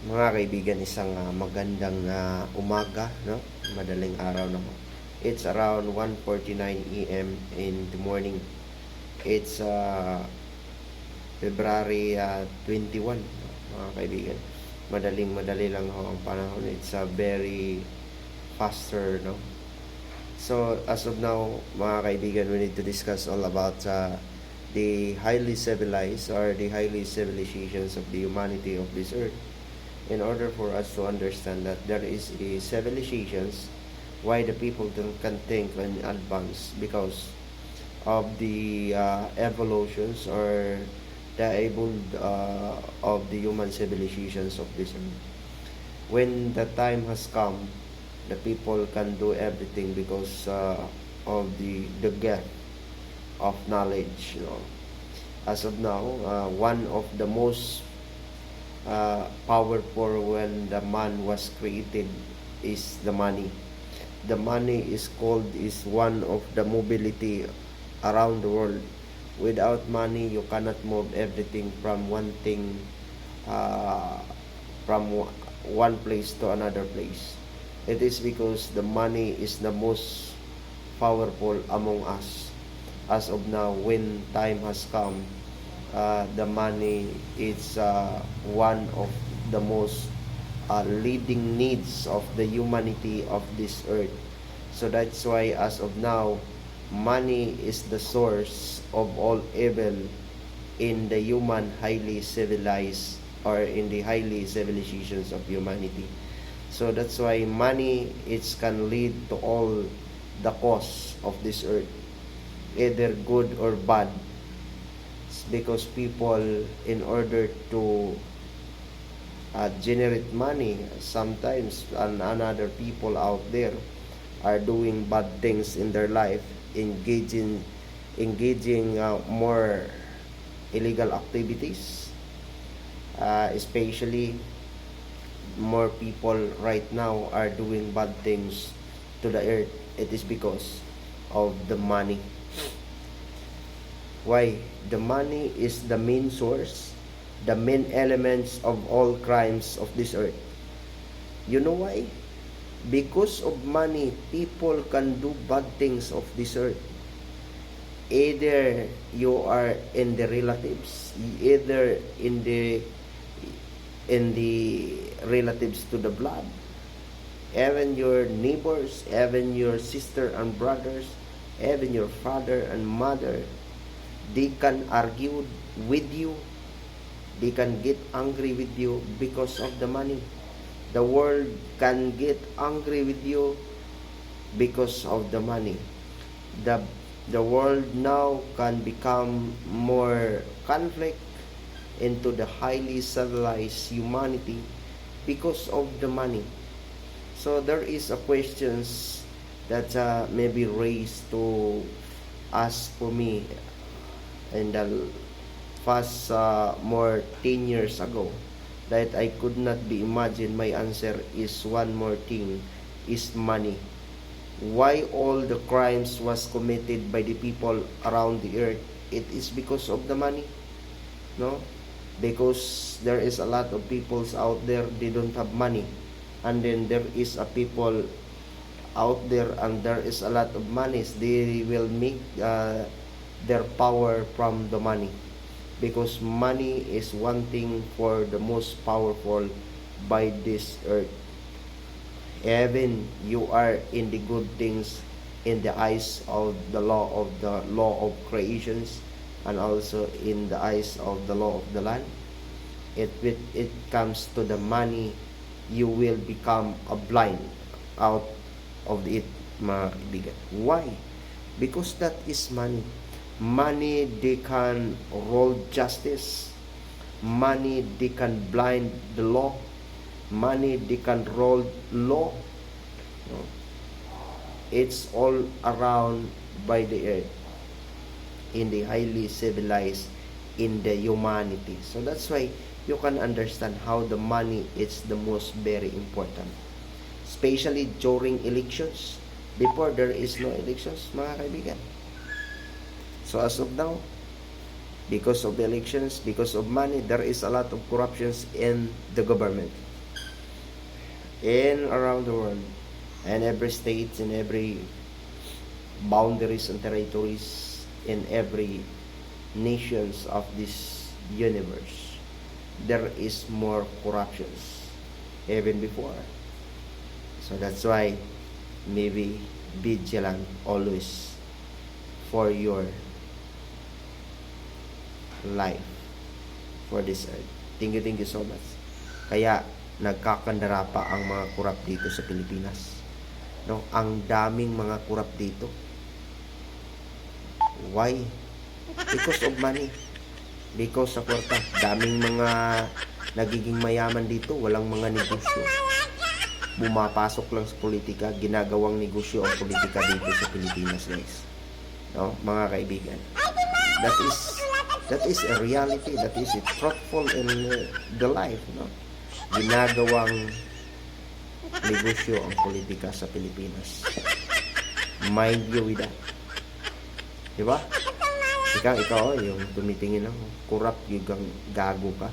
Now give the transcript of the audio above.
Mga kaibigan, isang ah, magandang ah, umaga, no? Madaling araw naman. It's around 1:49 AM in the morning. It's uh, February ah, 21, no? mga kaibigan. Madaling madali lang ho ang panahon. It's a very faster, no? So, as of now, mga kaibigan, we need to discuss all about uh, the highly civilized or the highly civilizations of the humanity of this earth. In order for us to understand that there is a civilizations, why the people don't- can think in advance because of the uh, evolutions or the able uh, of the human civilizations of this earth. When the time has come, the people can do everything because uh, of the the gift of knowledge. You know, as of now, uh, one of the most uh, powerful when the man was created is the money. The money is called is one of the mobility around the world. Without money, you cannot move everything from one thing, uh, from one place to another place. It is because the money is the most powerful among us. As of now, when time has come, uh, the money is uh, one of the most uh, leading needs of the humanity of this earth. So that's why as of now, money is the source of all evil in the human highly civilized or in the highly civilizations of humanity. So that's why money it can lead to all the cause of this earth, either good or bad. Because people, in order to uh, generate money, sometimes and another people out there are doing bad things in their life, engaging engaging uh, more illegal activities, uh, especially more people right now are doing bad things to the earth. It is because of the money. Why? The money is the main source, the main elements of all crimes of this earth. You know why? Because of money, people can do bad things of this earth. Either you are in the relatives, either in the in the relatives to the blood, even your neighbors, even your sister and brothers, even your father and mother, they can argue with you, they can get angry with you because of the money. The world can get angry with you because of the money. The the world now can become more conflict into the highly civilized humanity because of the money. So there is a questions that uh, may be raised to us for me in the past uh, more 10 years ago that I could not be imagine my answer is one more thing is money. Why all the crimes was committed by the people around the earth? It is because of the money no? Because there is a lot of peoples out there they don't have money. And then there is a people out there and there is a lot of monies they will make uh, their power from the money. Because money is one thing for the most powerful by this earth. Even you are in the good things in the eyes of the law of the law of creations and also in the eyes of the law of the land. It it, it comes to the money you will become a blind out of it mga kaibigan. why? Because that is money money they can roll justice. Money they can blind the law. Money they can roll law. No? it's all around by the earth in the highly civilized in the humanity. So that's why you can understand how the money is the most very important especially during elections. Before there is no elections mga kaibigan so as of now because of the elections because of money there is a lot of corruptions in the government. In around the world. And every states in every boundaries and territories in every nations of this universe there is more corruptions even before. So that's why maybe vigilant always for your life for this earth. Thank you thank you so much. Kaya nagkakandara pa ang mga kurap dito sa Pilipinas. No ang daming mga kurap dito. Why? Because of money. Because sa kwarta. Daming mga nagiging mayaman dito. Walang mga negosyo. Bumapasok lang sa politika. Ginagawang negosyo ang politika dito sa Pilipinas guys. No mga kaibigan. That is that is a reality that is a truthful in uh, the life no? Ginagawang negosyo ang politika sa Pilipinas. Mind you with that. Di ba ikaw ikaw yung tumitingin ako kurap yung gago ka